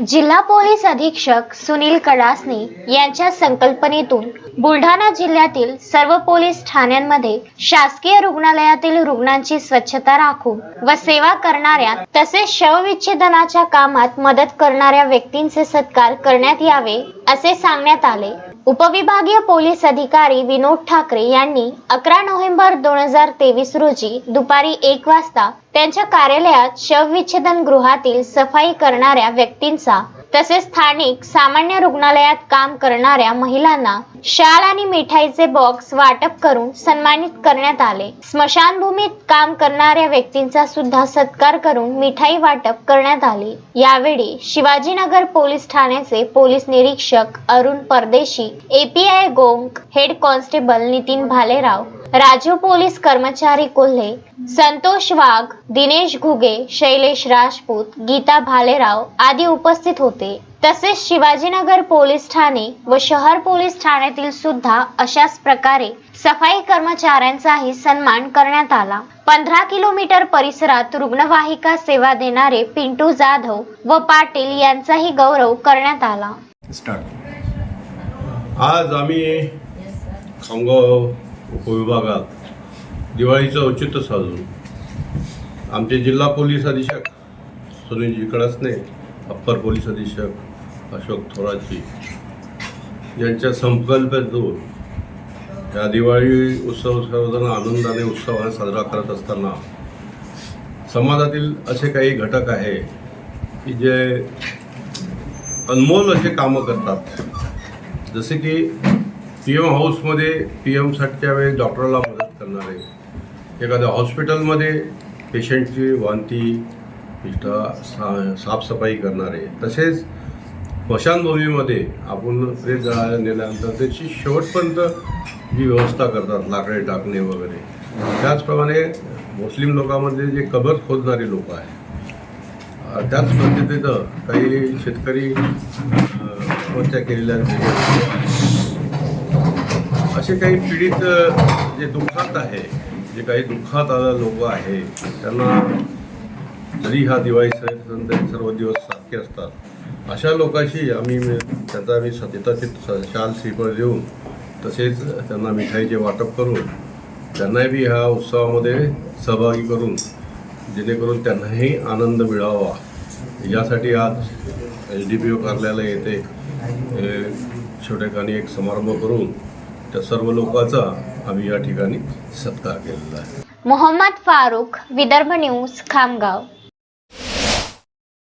जिल्हा पोलीस अधीक्षक सुनील कडासने यांच्या संकल्पनेतून बुलढाणा जिल्ह्यातील सर्व पोलीस ठाण्यांमध्ये शासकीय रुग्णालयातील रुग्णांची स्वच्छता राखून व सेवा करणाऱ्या तसेच शवविच्छेदनाच्या कामात मदत करणाऱ्या व्यक्तींचे सत्कार करण्यात यावे असे सांगण्यात आले. उपविभागीय पोलीस अधिकारी विनोद ठाकरे यांनी अकरा नोव्हेंबर दोन हजार तेवीस रोजी दुपारी एक वाजता त्यांच्या कार्यालयात शवविच्छेदन गृहातील सफाई करणाऱ्या व्यक्तींचा तसेच स्थानिक सामान्य रुग्णालयात काम करणाऱ्या महिलांना शाल आणि मिठाईचे बॉक्स वाटप करून सन्मानित करण्यात आले. स्मशानभूमीत काम करणाऱ्या व्यक्तींचा सुद्धा सत्कार करून मिठाई वाटप करण्यात आली. यावेळी शिवाजीनगर पोलीस ठाण्याचे पोलीस निरीक्षक Arun Pardeshi API Gonk head constable Nitin Bhalerao Rajiv police कर्मचारी कोल्हे संतोष वाघ दिनेश घुगे शैलेश राजपूत गीता भालेराव आदी उपस्थित होते. तसेच शिवाजीनगर पोलीस ठाणे व शहर पोलीस ठाण्यातील सुद्धा अशाच प्रकारे सफाई कर्मचाऱ्यांचाही सन्मान करण्यात आला. पंधरा किलोमीटर परिसरात रुग्णवाहिका सेवा देणारे पिंटू जाधव व पाटील यांचाही गौरव करण्यात आला. आज आम्ही खामगाव उपविभागात दिवाळीचं औचित्य साधून. आमचे जिल्हा पोलीस अधीक्षक सुनीलजी कळसने अप्पर पोलीस अधीक्षक अशोक थोराची यांच्या संकल्पेतून या दिवाळी उत्सव सर्वजण आनंदाने उत्सवाने साजरा करत असताना समाजातील असे काही घटक आहे की जे अनमोल असे कामं करतात. जसे की पी एम हाऊसमध्ये पी एमसाठीच्या वेळेस डॉक्टरला मदत करणारे एखाद्या हॉस्पिटलमध्ये पेशंटची वांती इष्टा सा साफसफाई करणारे तसेच स्मशानभूमीमध्ये आपण प्रेत जाळायला नेल्यानंतर त्याची शेवटपर्यंत जी व्यवस्था करतात लाकडे टाकणे वगैरे. त्याचप्रमाणे मुस्लिम लोकांमध्ये जे कबर खोदणारे लोक आहेत त्याच पद्धतीनं काही शेतकरी अ, आत्महत्या केलेल्या असे काही पीडित जे दुःखात आहे जे काही दुःखात लोक आहे त्यांना जरी हा दिवाळी सण तरी सर्व दिवस सारखे असतात अशा लोकांशी आम्ही त्यांचा आम्ही सत्यताचे शाल श्रीफळ देऊन तसेच त्यांना मिठाईचे वाटप करून त्यांनाही बी ह्या उत्सवामध्ये सहभागी करून जेणेकरून त्यांनाही आनंद मिळावा. यासाठी आज एच डी पी ओ कार्यालय येथे छोट्याखानी एक समारंभ करून त्या सर्व लोकांचा आम्ही या ठिकाणी सत्कार केलेला आहे. मोहम्मद फारुख विदर्भ न्यूज खामगाव.